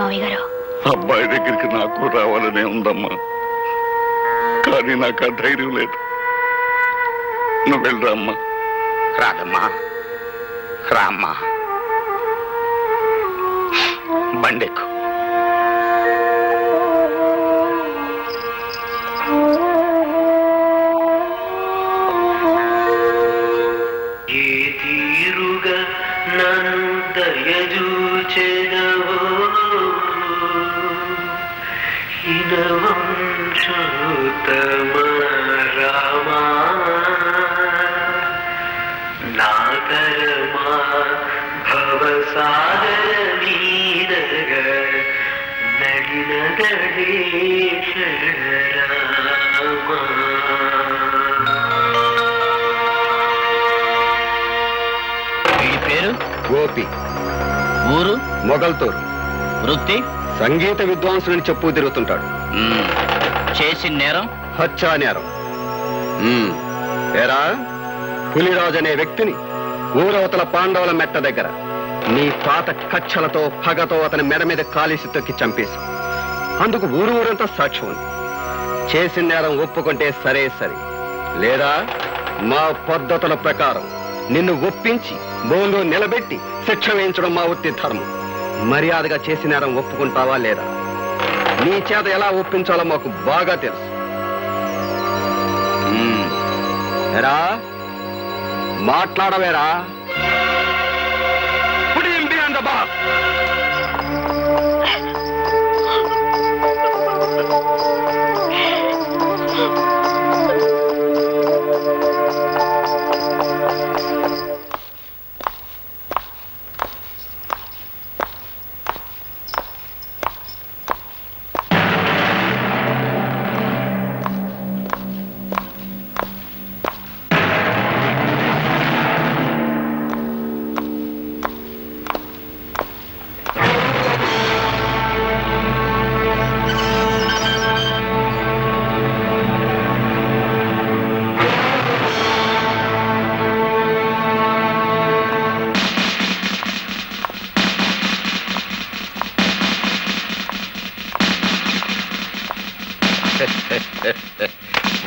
మావయ్య గారు. అబ్బాయి దగ్గరికి నాకు రావాలనే ఉందమ్మా. కానీ నాకు ఆ ధైర్యం లేదు. నువ్వు వెళ్ళరా అమ్మా. రాదమ్మా. రామ్మా. బండెక్కు. హినవంశోత్తమ రామా నాగరమా భవసాగర మీదగ నడిన ఈ పేరు గోపి. ఊరు మొగల్తూరు. వృత్తి సంగీత విద్వాంసుని చెప్పు తిరుగుతుంటాడు. చేసిన నేరం? హత్యా నేరం. ఏరా? పులిరాజు అనే వ్యక్తిని ఊరవతల పాండవుల మెట్ట దగ్గర నీ పాత కచ్చలతో పగతో అతని మెడ మీద కాలిసి తొక్కి చంపేశాం అందుకు ఊరు ఊరంతా సాక్ష్యం ఉంది. చేసిన నేరం ఒప్పుకుంటే సరే సరే. లేదా మా పద్ధతుల ప్రకారం నిన్ను ఒప్పించి బోన్లో నిలబెట్టి శిక్ష వేయించడం మా వృత్తి ధర్మం. మర్యాదగా చేసిన నేరం ఒప్పుకుంటావా లేదా? నీ చేత ఎలా ఒప్పించాలో మాకు బాగా తెలుసు. రా మాట్లాడవేరా?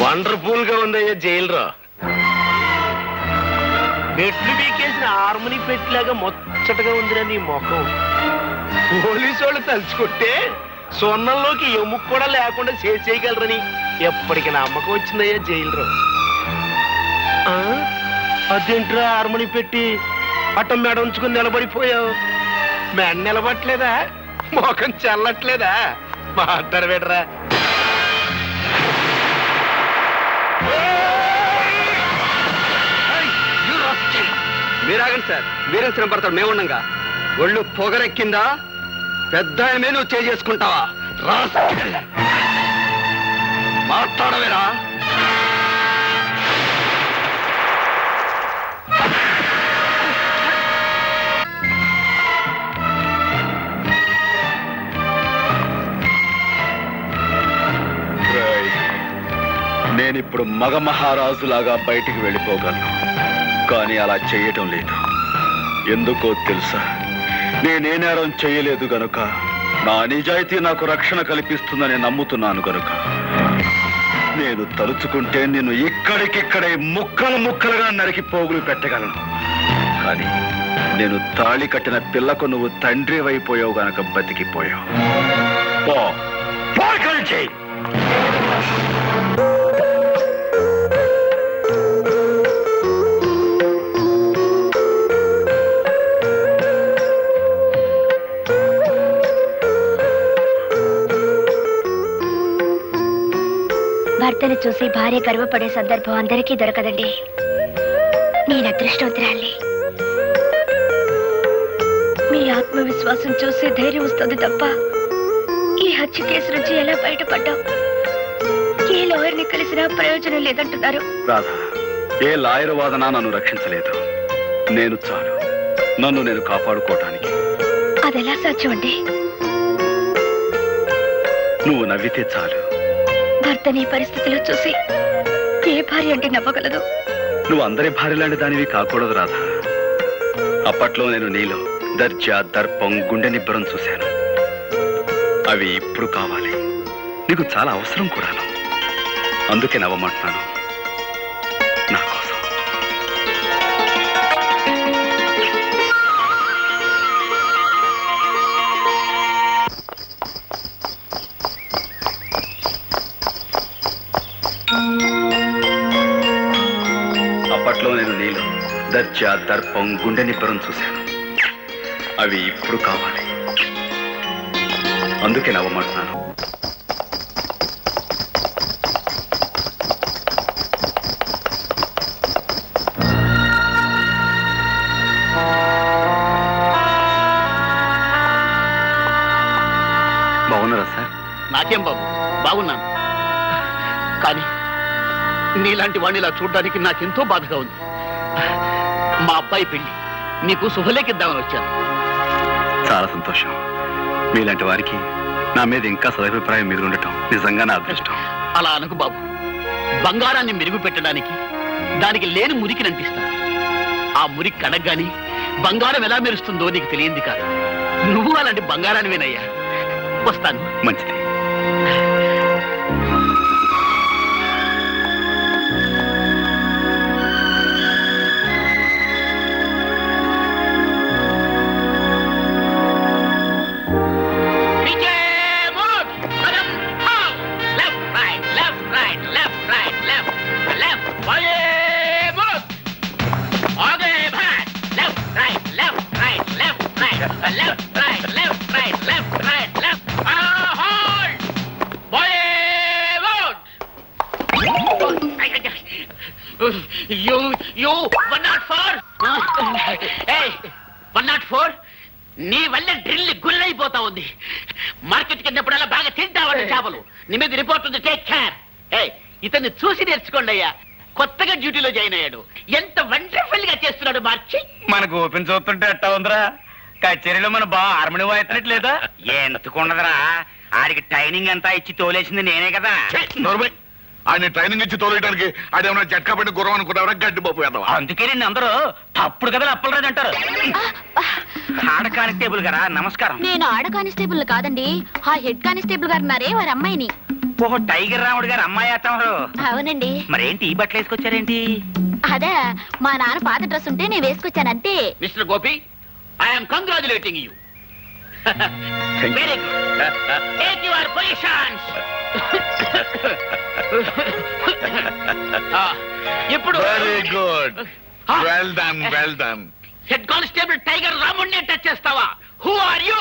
వండర్ఫుల్గా ఉందయ్యా జైలు రా మెట్లు బీకేసిన హార్మోని పెట్టిలాగా ముచ్చటగా ఉందిరా నీ ముఖం. పోలీసు వాళ్ళు తలుచుకుంటే సొన్నంలోకి ఎముక కూడా లేకుండా చేసేయగలరని ఎప్పటికి నమ్మకం వచ్చిందయ్యా జైలు రా ఆ? అదేంట్రా హార్మోని పెట్టి అట్ట మెడ ఉంచుకుని నిలబడిపోయావు? మెడ నిలబట్లేదా ముఖం చల్లట్లేదా? మాట్లాడ మీరాగండి సార్. మీరేం పడతాడు మేముండగా ఒళ్ళు పొగరెక్కిందా? పెద్ద ఆయనమే నువ్వు చేసుకుంటావా? మాట్లాడవేరా. నేనిప్పుడు మగ మహారాజులాగా బయటికి వెళ్ళిపోగలను. కానీ అలా చేయటం లేదు. ఎందుకో తెలుసా? నేనే నేరం చేయలేదు గనుక నా నిజాయితీ నాకు రక్షణ కల్పిస్తుందని నమ్ముతున్నాను గనుక. నేను తలుచుకుంటే నిన్ను ఇక్కడికిక్కడే ముక్కలు ముక్కలుగా నరికి పోగులు పెట్టగలను. కానీ నేను తాళి కట్టిన పిల్లకు నువ్వు తండ్రి అయిపోయావు గనక బతికిపోయావు. పో. పో భర్తను చూసి భార్య గర్వపడే సందర్భం అందరికీ దొరకదండి. నేను అదృష్టవంతురాలి మీ ఆత్మవిశ్వాసం చూసి ధైర్యం వస్తుంది తప్ప ఈ హత్య కేసు నుంచి ఎలా బయటపడ్డాం? ఏ లాయర్ని కలిసినా ప్రయోజనం లేదంటున్నారు. రాధా ఏ లాయర్ వాదన నన్ను రక్షించలేదు. నేను చాలు. నన్ను నేను కాపాడుకోవటానికి. అదెలా సాధ్యం అండి నువ్వు నవ్వితే చాలు. భర్తని పరిస్థితిలో చూసి ఏ భార్య అంటే నవ్వగలదు? నువ్వు అందరి భార్య లాంటి దానివి కాకూడదు రాధా. అప్పట్లో నేను నీలో దర్జా దర్పం గుండె నిబ్బరం చూశాను. అవి ఇప్పుడు కావాలి. నీకు చాలా అవసరం కూడాను. అందుకే నవ్వమంటున్నాను. అప్పట్లో నేను నీలో. దర్జ దర్పం గుండె నిబ్బరం చూశాను. అవి ఇప్పుడు కావాలి. అందుకే నవ్వమంటున్నాను. బాగున్నారా సార్? నాకేం బాబు? బాగున్నాను. కానీ నీలాంటి వాడిని ఇలా చూడడానికి నాకెంతో బాధగా ఉంది. మా అబ్బాయి పెళ్ళి. నీకు శుభలేఖిద్దామని వచ్చాను. చాలా సంతోషం. మీలాంటి వారికి నా మీద ఇంకా సదభిప్రాయం మీద ఉండటం నిజంగా నా అదృష్టం. అలా అనకు బాబు. బంగారాన్ని మెరుగు పెట్టడానికి దానికి లేని మురికి నంటిస్తాను ఆ మురికి కడగ్గాని బంగారం ఎలా మెరుస్తుందో నీకు తెలియంది కాదు. నువ్వు అలాంటి బంగారానివేనయ్యా. వస్తాను. మంచిది. నీ వల్ల డ్రిల్ గుల్లైపోతా ఉంది. మార్కెట్ కిందప్పుడల్లా బాగా తింటావంట చేపలు? నీ మీద రిపోర్ట్ ఉంది టేక్ కేర్ ఏ ఇతన్ని చూసి నేర్చుకోండి అయ్యా. కొత్తగా డ్యూటీలో జాయిన్ అయ్యాడు. ఎంత వండర్ఫుల్గా చేస్తున్నాడు మార్చి. మన గోపిని చూస్తుంటే ఎట్టా ఉందిరా? కచేరీలో మన బా హార్మోని వాయిస్తున్నట్లేదా ఎందుకుండదురా ఆడికి ట్రైనింగ్ అంతా ఇచ్చి తోలేసింది నేనే కదా. ఆయన ట్రైనింగ్ ఇచ్చి తోలేయడానికి ఆడేమన్నా జట్కా పట్టి గుర్రం అనుకుంటావరా? గడ్డి పప్పు వేద్దావా అందుకే నిన్ను అందరూ తప్పుడు కదా అప్పలరాజు అంటారు. ఆడ కానిస్టేబుల్ గారా? నమస్కారం. నేను ఆడ కానిస్టేబుల్ కాదండి. ఆ హెడ్ కానిస్టేబుల్ గారు ఉన్నారే వారి అమ్మాయిని. ఓహో టైగర్ రాముడు గారు అమ్మాయి అత్తమారు అవునండి. మరేంటి ఈ బట్టలు వేసుకొచ్చారేంటి? అదే మా నాన్న పాత డ్రెస్ ఉంటే నేను వేసుకొచ్చాను అంతే. Mister Gopi I'm congratulating you. Very good take your positions ఇప్పుడు very good. Well done well done head constable tiger రాముడిని టచ్ చేస్తావా? హూ ఆర్ యూ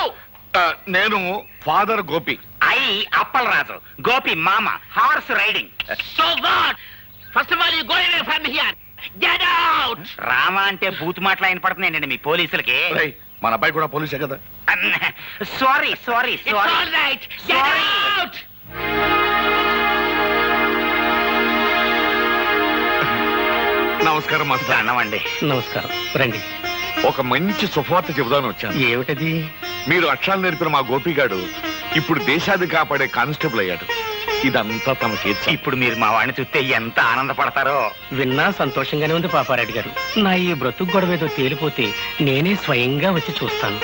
నేను ఫాదర్ గోపి. అయి అప్పలరాజు గోపి మామ horse riding. So god first of all you go away from here get out Rama అంటే బూత్ మాటలు ఆయన పడుతున్నాయండి మీ పోలీసులకి. మన అబ్బాయి కూడా పోలీసే కదా. సారీ సారీ సారీ నమస్కారం మాస్టర్. అన్నమండి నమస్కారం. రండి. ఒక మంచి సువార్త చెబుదాని వచ్చాను. ఏమిటది? మీరు అక్షరాలు నేర్పిన మా గోపిగాడు ఇప్పుడు దేశాది కాపాడే కానిస్టేబుల్ అయ్యాడు. ఇదంతా తమ చేతి ఇప్పుడు మీరు మా వాడిని చూస్తే ఎంత ఆనందపడతారో. విన్నా సంతోషంగానే ఉంది పాపారెడ్డి గారు. నా ఈ బ్రతుకు గొడవ ఏదో తేలిపోతే నేనే స్వయంగా వచ్చి చూస్తాను.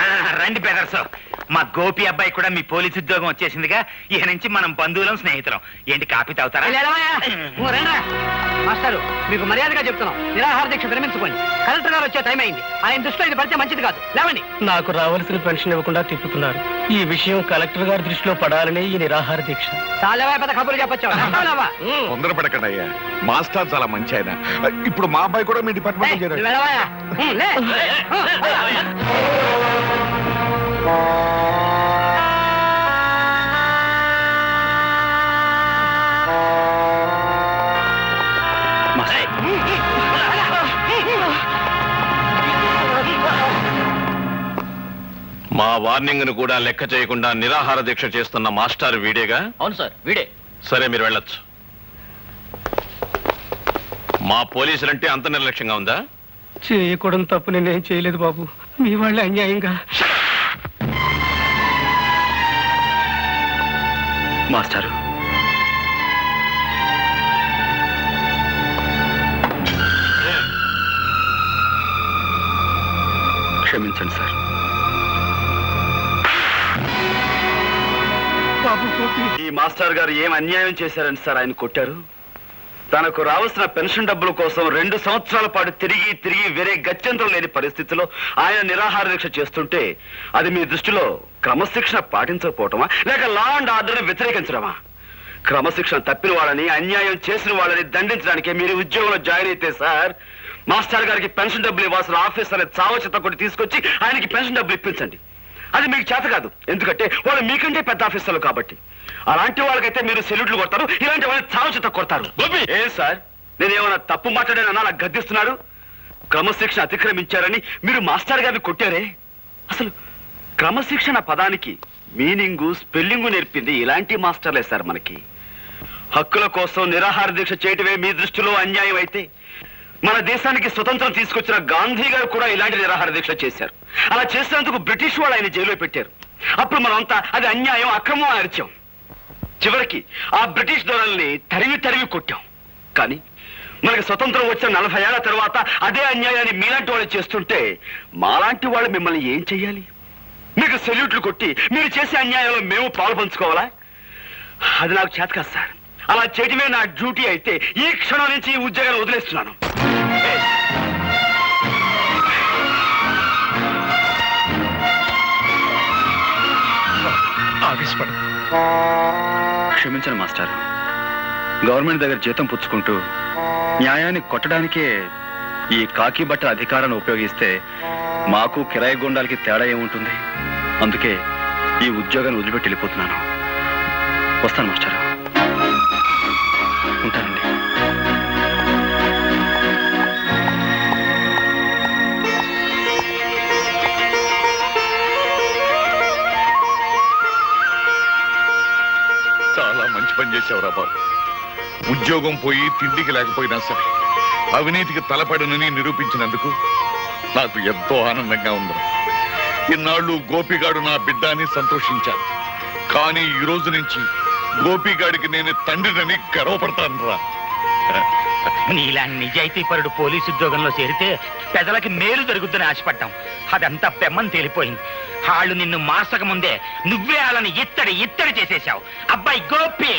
ఆ, రండి బెదర్స్ మా గోపి అబ్బాయి కూడా మీ పోలీస్ ఉద్యోగం వచ్చేసిందిగా. ఇక నుంచి మనం బంధువులం స్నేహితులం. ఏంటి కాపీ తాగుతారా? మాస్టారు మీకు మర్యాదగా చెప్తున్నాం. నిరాహార దీక్ష విరమించుకోండి. కలెక్టర్ గారు వచ్చే టైం అయింది. ఆయన దృష్టిలో ఇది పడితే మంచిది కాదు. లేవండి. నాకు రావాల్సిన పెన్షన్ ఇవ్వకుండా తిప్పుతున్నారు. ఈ విషయం కలెక్టర్ గారి దృష్టిలో పడాలనే ఈ నిరాహార దీక్ష. చాలా పెద్ద కబుర్లు చెప్పొచ్చావా తొందరపడకండి అయ్యా. మాస్టర్ చాలా మంచి ఆయన. ఇప్పుడు మా అబ్బాయి కూడా మీ డిపార్ట్మెంట్ మా వార్నింగ్ను కూడా లెక్క చేయకుండా నిరాహార దీక్ష చేస్తున్న మాస్టర్ వీడేగా? అవును సార్ వీడే. సరే మీరు వెళ్ళొచ్చు. మా పోలీసులంటే అంత నిర్లక్ష్యంగా ఉందా? చేయకూడని తప్పు నేనేం చేయలేదు బాబు. మీ వాళ్ళే అన్యాయంగా. మాస్టారు. క్షమించండి సార్. ఈ మాస్టర్ గారు ఏం అన్యాయం చేశారని సార్ ఆయన కొట్టారు? తనకు రావాల్సిన పెన్షన్ డబ్బుల కోసం రెండు సంవత్సరాల పాటు తిరిగి తిరిగి వేరే గత్యంతరం లేని పరిస్థితిలో ఆయన నిరాహార దీక్ష చేస్తుంటే అది మీ దృష్టిలో క్రమశిక్షణ పాటించకపోవటమా? లేక లా అండ్ ఆర్డర్ని వ్యతిరేకించడమా? క్రమశిక్షణ తప్పిన వాళ్ళని అన్యాయం చేసిన వాళ్ళని దండించడానికి మీరు ఉద్యోగంలో జాయిన్ అయితే సార్ మాస్టర్ గారికి పెన్షన్ డబ్బులు ఇవ్వాల్సిన ఆఫీసర్ చావచిత కొట్టి తీసుకొచ్చి ఆయనకి పెన్షన్ డబ్బులు ఇప్పించండి. అది మీకు చేత కాదు. ఎందుకంటే వాళ్ళు మీకంటే పెద్ద ఆఫీసర్లు కాబట్టి. అలాంటి వాళ్ళకైతే మీరు సెల్యూట్లు కొడతారు ఇలాంటి వాళ్ళని చావచిత కొడతారు. ఏ సార్? నేనేమన్నా తప్పు మాట్లాడానన్నా నాకు గద్దిస్తున్నారు? క్రమశిక్షణ అతిక్రమించారని మీరు మాస్టర్ గారిని కొట్టారే? అసలు క్రమశిక్షణ పదానికి మీనింగు స్పెల్లింగు నేర్పింది ఇలాంటి మాస్టర్లే సార్ మనకి. హక్కుల కోసం నిరాహార దీక్ష చేయటమే మీ దృష్టిలో అన్యాయం అయితే మన దేశానికి స్వతంత్రం తీసుకొచ్చిన గాంధీ గారు కూడా ఇలాంటి నిరాహార దీక్ష చేశారు. అలా చేసినందుకు బ్రిటిష్ వాళ్ళు ఆయన జైల్లో పెట్టారు. అప్పుడు మనమంతా అది అన్యాయం అక్రమం అని అరిచాం. చివరికి ఆ బ్రిటిష్ దొరల్ని తరిమి తరిమి కొట్టాం. కానీ మనకి స్వతంత్రం వచ్చిన నలభై ఏళ్ళ తర్వాత అదే అన్యాయాన్ని మీలాంటి వాళ్ళు చేస్తుంటే మాలాంటి వాళ్ళు మిమ్మల్ని ఏం చెయ్యాలి? మీకు సెల్యూట్లు కొట్టి మీరు చేసే అన్యాయంలో మేము పాలు పంచుకోవాలా? అది నాకు చేత కాదు సార్. అలా చేయటమే నా డ్యూటీ అయితే ఈ క్షణం నుంచి ఈ ఉద్యోగాన్ని వదిలేస్తున్నాను. ఆవేశపడ క్షమించండి మాస్టర్. గవర్నమెంట్ దగ్గర జీతం పుచ్చుకుంటూ న్యాయాన్ని కొట్టడానికే ఈ కాకి బట్ట అధికారాన్ని ఉపయోగిస్తే మాకు కిరాయి గుండాలకి తేడా ఏముంటుంది? అందుకే ఈ ఉద్యోగాన్ని వదిలిపెట్టి వెళ్ళిపోతున్నాను. వస్తాను మాస్టర్. ఉంటానండి. చాలా మంచి పని చేసావురా బాబు. ఉద్యోగం పోయి తిండికి లేకపోయినా సరే అవినీతికి తలపడనని నిరూపించినందుకు నాకు ఎంతో ఆనందంగా ఉంది ఇన్నాళ్ళు గోపిగాడు నా బిడ్డ అని సంతోషించాను కానీ ఈ రోజు నుంచి గోపిగాడికి నేను తండ్రినని గర్వపడతాను రా నీలా నిజాయితీపరుడు పోలీసు ఉద్యోగంలో చేరితే పెదలకి మేలు జరుగుతుందని ఆశపడ్డాం. అదంతా పెమ్మని తేలిపోయింది. వాళ్ళు నిన్ను మాసక ముందే నువ్వే వాళ్ళని ఇత్తడి ఇత్తడి చేసేశావు. అబ్బాయి గోపి!